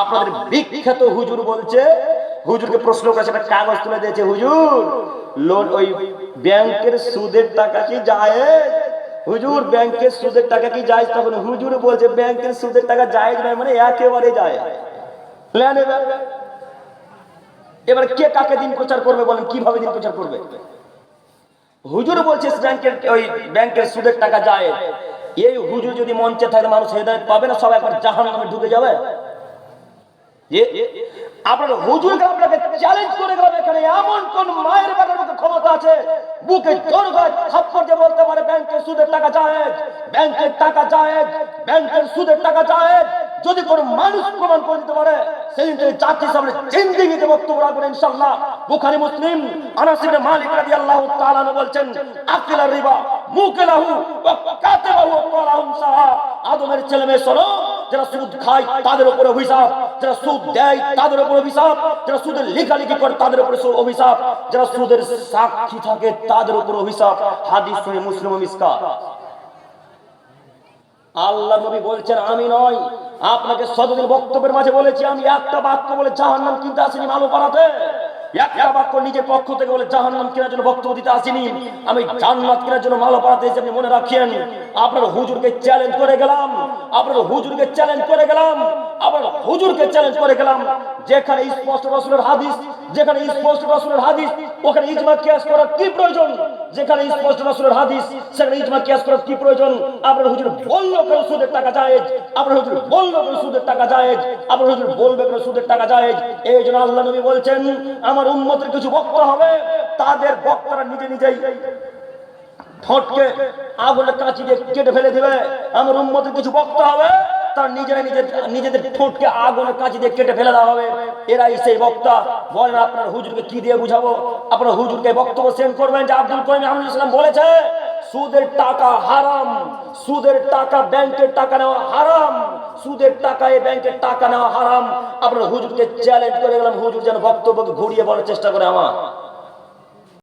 আপনাদের বিখ্যাত হুজুর বলছে, হুজুরকে প্রশ্ন করেছে, একটা কাগজ তুলে দিয়েছে, হুজুর, লোন ওই ব্যাংকের সুদের টাকা কি যায়? হুজুর, ব্যাংকের সুদের টাকা কি যায়? তখন হুজুর বলছে, ব্যাংকের সুদের টাকা যায় নয় মানে একেবারে যায়। এবার। কে কাকে দিন প্রচার করবে বলেন, কীভাবে দিন প্রচার করবে? হুজুর বলছে ব্যাংকের, ওই ব্যাংকের সুদের টাকা যায়। এই হুজুর যদি মঞ্চে থাকে, মানুষ হেদায়ত পাবে না, সব একবার জাহান নামে ঢুকে যাবে। আপনার হুজুরকে আপনাকে চ্যালেঞ্জ করে গেলাম এখানে। এমন কোন মায়ের বেটার মুখে ক্ষমতা আছে? বুকে জোর করে থাপ্পড় দিয়ে বলতে পারে, ব্যাংকের সুদের টাকা জায়েজ, ব্যাংকের টাকা জায়েজ, ব্যাংকের সুদের টাকা জায়েজ। যদি কোন মানুষ প্রমাণ করে দিতে পারে সেদিন থেকে জাতির সামনে জিন্দিগিতে বক্তব্য রাখবেন ইনশাআল্লাহ। বুখারী, মুসলিম, আনাস ইবনে মালিক রাদিয়াল্লাহু তাআলা আনহু বলছেন আকিলা রিবা মুকিলাহু ওয়া কাতাবাহু সাহা। আদমের ছেলে মেয়ে শোনো যারা সুদ খায়, তাদের উপরে অভিশাপ। যারা সুদ দেয়, তাদের উপরে অভিশাপ। যারা সুদের লেখালেখি করে, তাদের উপরে অভিশাপ। যারা সুদের সাক্ষী থাকে, তাদের উপরে অভিশাপ। হাদিস সহি মুসলিম মিসকা আল্লাহ নবী বলছেন, আমি নয় আপনাকে শতদিন বক্তব্যের মাঝে বলেছি, আমি একটা বাক্য বলে জাহান্নাম কিনতে আসিনি মালো পাড়াতে। একটা বাক্য নিজের পক্ষ থেকে বলে, জাহান্নাম কেনার জন্য বক্তব্য দিতে আসিনি। আমি জান্নাত কেনার জন্য মালা পাড়াতে এসে আপনি মনে রাখিয়েন আপনার হুজুরকে চ্যালেঞ্জ করে গেলাম। আপনার হুজুরকে চ্যালেঞ্জ করে গেলাম। আপনার হুজুরকে চ্যালেঞ্জ করে গেলাম। যেখানে স্পষ্ট রসুলের হাদিস, যেখানে স্পষ্ট রসুলের হাদিস, ওখানে ইজমা কিয়াস করার কি প্রয়োজন? যেখানে স্পষ্ট রসুলের হাদিস, সেখানে ইজমা কিয়াস করার কি প্রয়োজন? আপনার হুজুর বলল কেন সুদের টাকা জায়েজ। আপনার হুজুর বলল কেন সুদের টাকা জায়েজ। আপনার হুজুর বলবে কেন সুদের টাকা জায়েজ। এই জন্য আল্লাহ নবী বলছেন, আমার উম্মতের কিছু বক্তা হবে, তাদের বক্তারা নিজে নিজেই ঠোঁটকে, আগুনের কাঁচি দিয়ে কেটে ফেলে দিবে। আমার উম্মতের কিছু বক্তা হবে তার নিজেরা নিজের নিজেদের ঠোঁটকে আগুনের কাঁচি দিয়ে কেটে ফেলে দেওয়া হবে। এরাই সেই বক্তা। বলেন আপনার হুজুরকে কি দিয়ে বুঝাবো? আপনার হুজুরকে বক্তব্য সেন্ড করবেন যে আব্দুল করিম আহমদ বলেছে, সুদের টাকা হারাম, সুদের টাকা ব্যাংকের টাকা নেওয়া হারাম, সুদের টাকা এই ব্যাংকের টাকা নেওয়া হারাম। আপনার হুজুরকে চ্যালেঞ্জ করে গেলাম, হুজুর যেন বক্তব্যকে ঘুরিয়ে বলার চেষ্টা করে আমার।